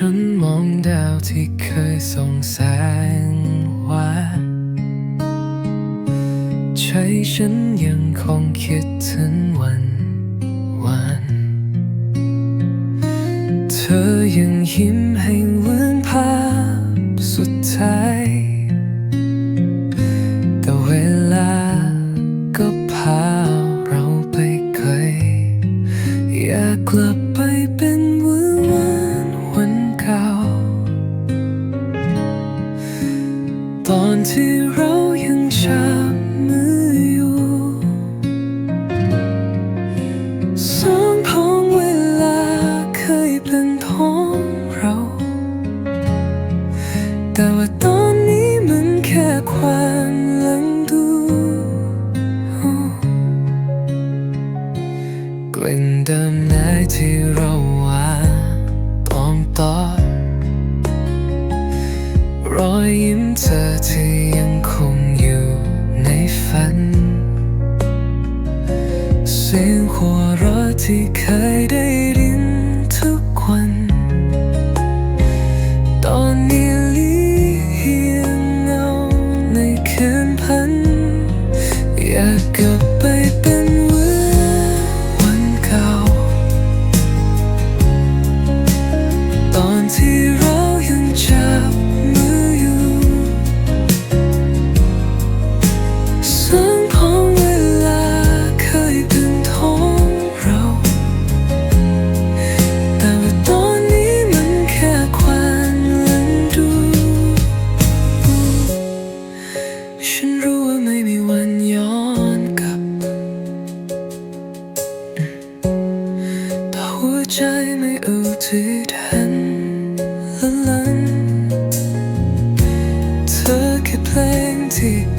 ฉันมองดาวที่เคยส่องแสงว่านใจฉันยังคงคิดถึงวันวานเธอยังยิ้มให้เหมือนภาพสุดท้าย แต่เวลาก็พาเราไปไกลอยากกลับไปเป็นวัน ตอนที่เรายังจับมืออยู่สองของเวลาเคยเป็นของเรา แต่ว่าตอนนี้มันแค่ความลังดูกลิ่นเดิมไหนที่เราว่าปลอมต่อ รอยยิ้มเธอที่ยังคงอยู่ในฝัน เสียงหัวเราะที่เคยได้ ฉันรู้ว่าไม่มีวันย้อนกลับ แต่หัวใจไม่เอาทีหันละลันเธอแค่เพลงที่